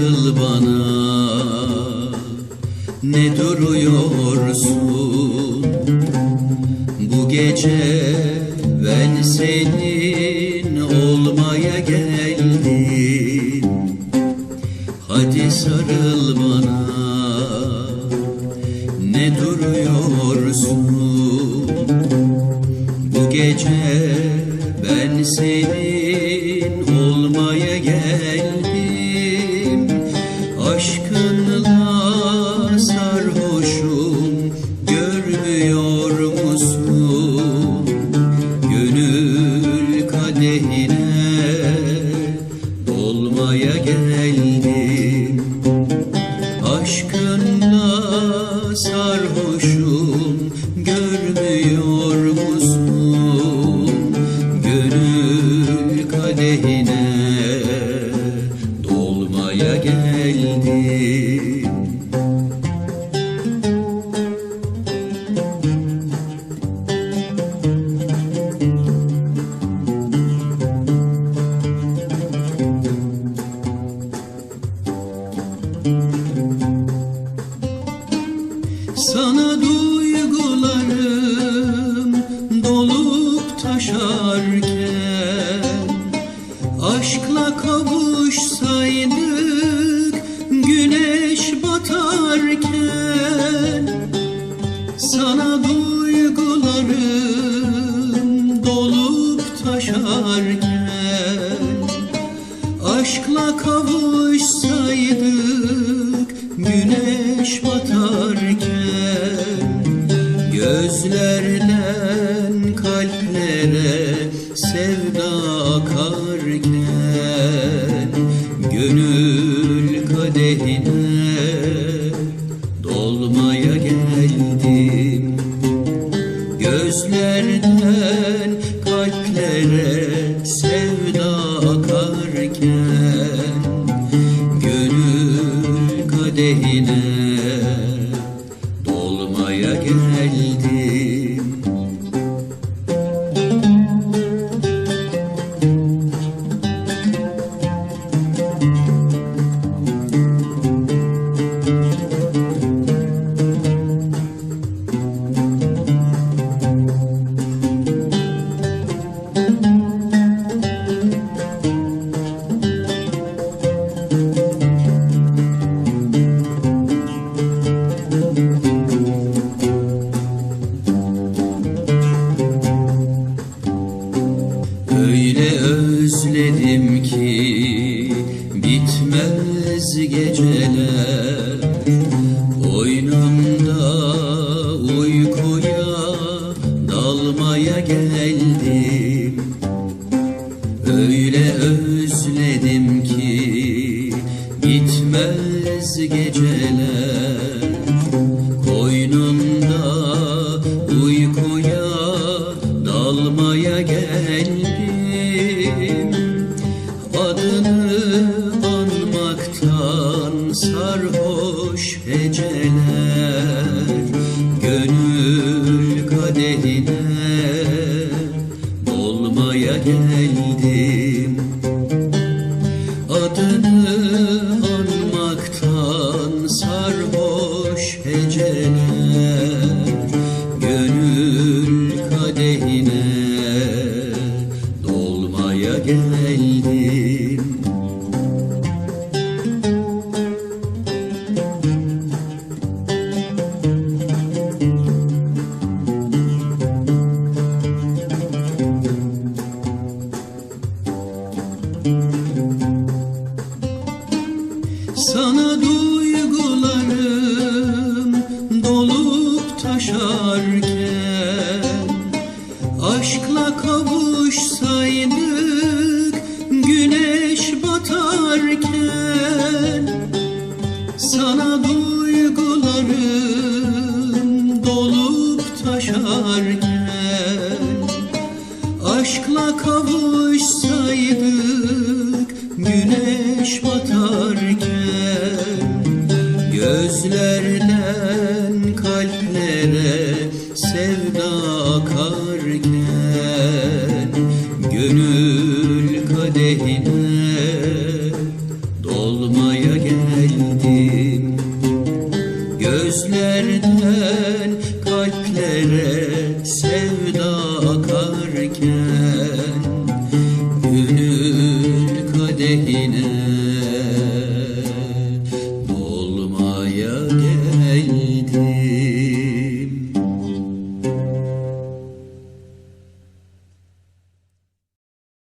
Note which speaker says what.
Speaker 1: Sarıl bana. Ne duruyorsun? Bu gece ben senin olmaya geldim. Hadi sarıl bana. Ne duruyorsun? Bu gece ben senin Kadehine dolmaya geldim. Sana duygularım güneş batarken Sana duygularım dolup taşarken Aşkla kavuşsaydık güneş batarken Gözlerden dolmaya geldim. Gözlerden kalplere sevda akarken Gönül kadehine bitmez geceler. Boynumda uykuya dalmaya geldim. Öyle özledim dolmaya Sana duygularım dolup taşarken Aşkla kavuşsaydık güneş batarken Gözlerden kalplere sevda akarken Gönül kadehine yerden kalplere sevda